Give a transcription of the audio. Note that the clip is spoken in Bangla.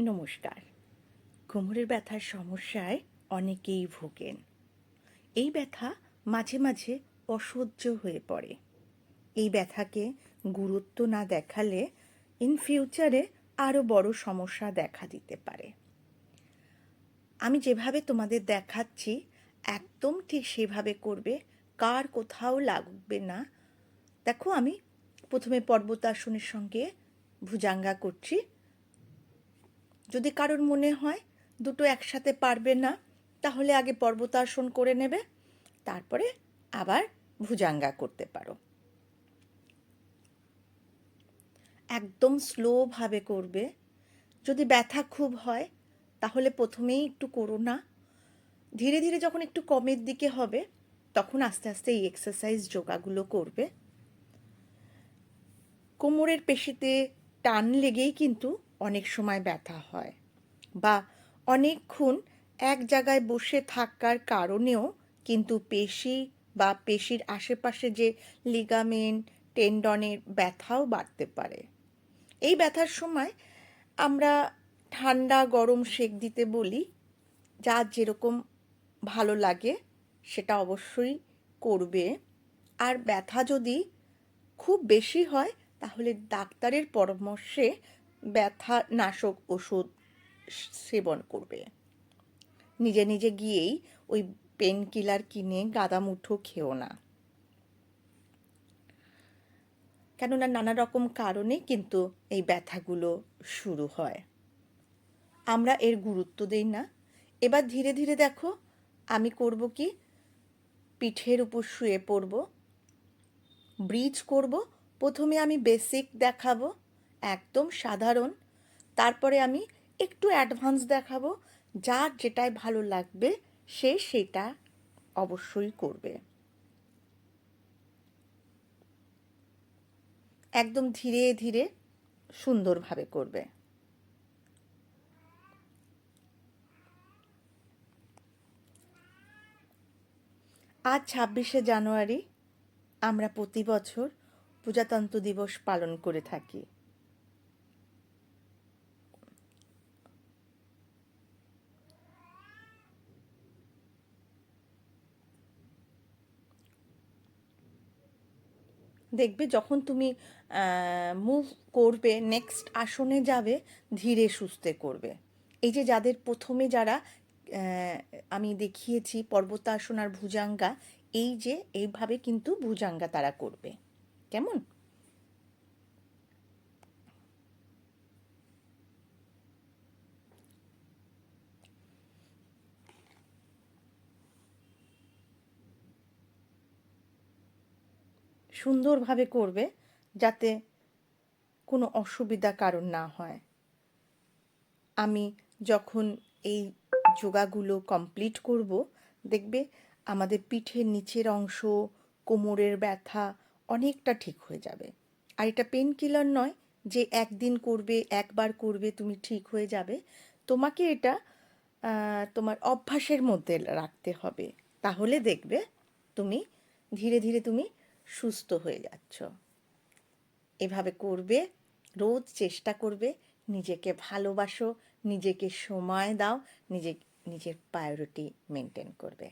নমস্কার। কোমরের ব্যথার সমস্যায় অনেকেই ভোগেন। এই ব্যথা মাঝে মাঝে অসহ্য হয়ে পড়ে। এই ব্যথাকে গুরুত্ব না দেখালে ইন ফিউচারে আরও বড় সমস্যা দেখা দিতে পারে। আমি যেভাবে তোমাদের দেখাচ্ছি, একদম ঠিক সেভাবে করবে, কার কোথাও লাগবে না। দেখো, আমি প্রথমে পর্বতাসনের সঙ্গে ভুজাঙ্গা করছি। যদি কারোর মনে হয় দুটো একসাথে পারবে না, তাহলে আগে পর্বতাসন করে নেবে, তারপরে আবার ভুজাঙ্গা করতে পারো। একদম স্লোভাবে করবে। যদি ব্যথা খুব হয়, তাহলে প্রথমেই একটু করো না। ধীরে ধীরে যখন একটু কমের দিকে হবে, তখন আস্তে আস্তে এই এক্সারসাইজ যোগাগুলো করবে। কোমরের পেশিতে টান লেগেই কিন্তু অনেক সময় ব্যথা হয় বা অনেকক্ষণ এক জায়গায় বসে থাকার কারণেও কিন্তু পেশি বা পেশির আশেপাশে যে লিগামেন্ট, টেন্ডনের ব্যথাও বাড়তে পারে। এই ব্যথার সময় আমরা ঠান্ডা, গরম সেক দিতে বলি, যা যেরকম ভালো লাগে সেটা অবশ্যই করবে। আর ব্যথা যদি খুব বেশি হয়, তাহলে ডাক্তারের পরামর্শে ব্যথা নাশক ওষুধ সেবন করবে। নিজে নিজে গিয়েই ওই পেন কিলার কিনে গাদা মুঠো খেও না। কেননা নানা রকম কারণে কিন্তু এই ব্যথাগুলো শুরু হয়। আমরা এর গুরুত্ব দেই না। এবার ধীরে ধীরে দেখো, আমি করব কি? পিঠের উপর শুয়ে পড়ব, ব্রিজ করব, প্রথমে আমি বেসিক দেখাবো একদম সাধারণ। তারপরে আমি একটু অ্যাডভান্স দেখাবো, যার যেটাই ভালো লাগবে সে সেটা অবশ্যই করবে। একদম ধীরে ধীরে সুন্দরভাবে করবে। আজ ছাব্বিশে জানুয়ারি, আমরা প্রতি বছর প্রজাতন্ত্র দিবস পালন করে থাকি। দেখবে যখন তুমি মুভ করবে নেক্সট আসনে যাবে, ধীরে সুস্থে করবে। এই যে যাদের প্রথমে যারা আমি দেখিয়েছি পর্বতাসন আর ভুজাঙ্গা, এই যে এইভাবে কিন্তু ভুজাঙ্গা তারা করবে। কেমন? সুন্দরভাবে করবে যাতে কোনো অসুবিধা কারণ না হয়। আমি যখন এই যোগাগুলো কমপ্লিট করব, দেখবে আমাদের পিঠের নিচের অংশ, কোমরের ব্যথা অনেকটা ঠিক হয়ে যাবে। আর এটা পেন কিলার নয় যে একদিন করবে, একবার করবে, তুমি ঠিক হয়ে যাবে। তোমাকে এটা তোমার অভ্যাসের মধ্যে রাখতে হবে। তাহলে দেখবে তুমি, ধীরে ধীরে তুমি সুস্থ হয়ে যাচ্ছ। এভাবে করবে, রোজ চেষ্টা করবে, নিজেকে ভালোবাসো, নিজেকে সময় দাও, নিজে, নিজের প্রায়োরিটি মেনটেন করবে।